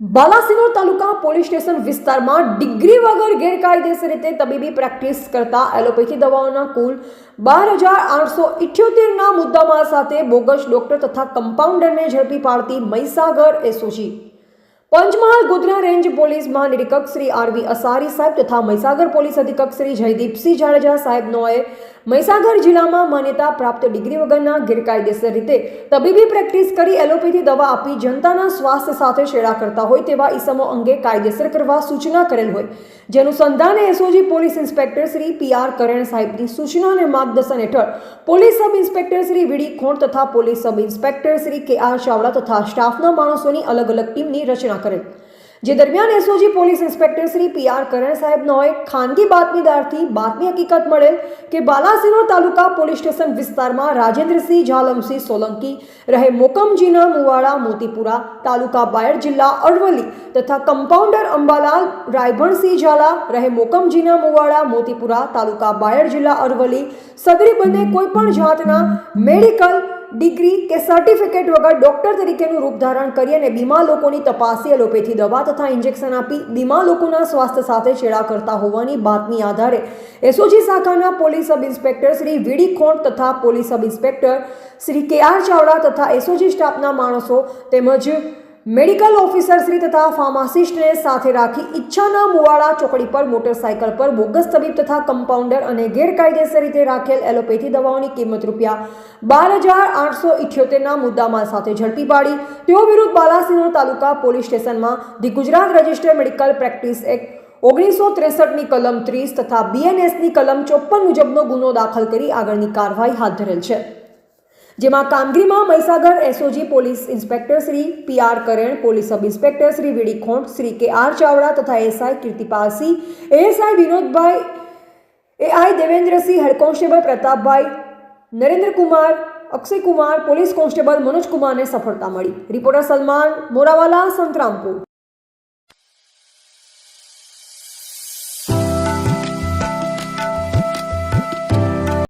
Balasinor taluka police station વિસ્તારમાં degree વગર ગેરકાયદેસર રીતે તબીબી પ્રેક્ટિસ કરતા એલોપેથી દવાઓના કુલ બાર હજાર આઠસો ઇઠ્યોતેરના મુદ્દામાં સાથે બોગસ ડોક્ટર તથા કમ્પાઉન્ડરને ઝડપી પાડતી Mahisagar SOG. Panchmahal Godhra range police મહાનિરીક્ષક Shri RV Asari સાહેબ તથા મહીસાગર પોલીસ અધિક્ષક શ્રી જયદીપસિંહ જાડેજા સાહેબનોએ મહીસાગર જિલ્લામાં માન્યતા પ્રાપ્ત ડિગ્રી વગરના ગેરકાયદેસર રીતે તબીબી પ્રેક્ટિસ કરી એલોપેથી દવા આપી જનતાના સ્વાસ્થ્ય સાથે છેડા કરતા હોય તેવા ઇસમો અંગે કાયદેસર કરવા સૂચના કરેલ હોય. જેનું સંધાને SOG police inspector Shri P R Karan સાહેબની સૂચના અને માર્ગદર્શન હેઠળ police sub inspector Shri VD Khon તથા police sub inspector Shri K R Chavda તથા સ્ટાફના માણસોની અલગ અલગ ટીમની રચના કરેલ જે દરમિયાન SOG police inspector Shri P R Karan સાહેબનોએ ખાનગી બાતમીદારથી બાતમી હકીકત મળેલ કે બાલાસિનોર તાલુકા પોલીસ સ્ટેશન વિસ્તારમાં રાજેન્દ્રસિંહ ઝાલમસિંહ સોલંકી, રહે મોકમજીના મુવાડા, મોતીપુરા, તાલુકા બાયડ જિલ્લા અરવલ્લી તથા કમ્પાઉન્ડર અંબાલાલ, રાયભણસિંહ ઝાલા, રહે મોકમજીના મુવાડા, મોતીપુરા, તાલુકા બાયડ જિલ્લા અરવલ્લી સદરી બંને કોઈપણ જાતના મેડિકલ ડિગ્રી કે સર્ટિફિકેટ વગર ડોક્ટર તરીકેનું રૂપ ધારણ કરી અને બીમા લોકોની તપાસી એલોપેથી દવા તથા ઇન્જેક્શન આપી બીમા લોકોના સ્વાસ્થ્ય સાથે છેડા કરતા હોવાની બાતમી આધારે એસઓજી શાખાના police sub inspector Shri VD Khond તથા police sub inspector Shri K R Chavda તથા એસઓજી સ્ટાફના માણસો તેમજ મેડિકલ ઓફિસરશ્રી તથા ફાર્માસિસ્ટને સાથે રાખી ઈચ્છાના મુવાડા, ચોકડી પર, મોટરસાયકલ પર, બોગસ તબીબ તથા કમ્પાઉન્ડર અને ગેરકાયદેસર રીતે રાખેલ એલોપેથી દવાઓની કિંમત રૂપિયા બાર હજાર આઠસો ઇઠ્યોતેરના મુદ્દામાલ સાથે ઝડપી પાડી. તેઓ વિરુદ્ધ બાલાસિનોર તાલુકા પોલીસ સ્ટેશનમાં the Gujarat register medical practice act ઓગણીસો ત્રેસઠની કલમ ત્રીસ તથા બીએનએસની કલમ ચોપ્પન મુજબનો ગુનો દાખલ કરી આગળની કાર્યવાહી હાથ ધરેલ છે. જેમાં કામગીરીમાં Mahisagar SOG police inspector Shri P R Karen, police sub inspector Shri VD Khont, Shri K R Chavda તથા SI Kirtipalsinh ASI Vinodbhai AI Devendrasinh, head constable Pratapbhai Narendrakumar Akshaykumar police constable મનોજકુમારને સફળતા મળી. Reporter Salman, Morawala, Santrampur.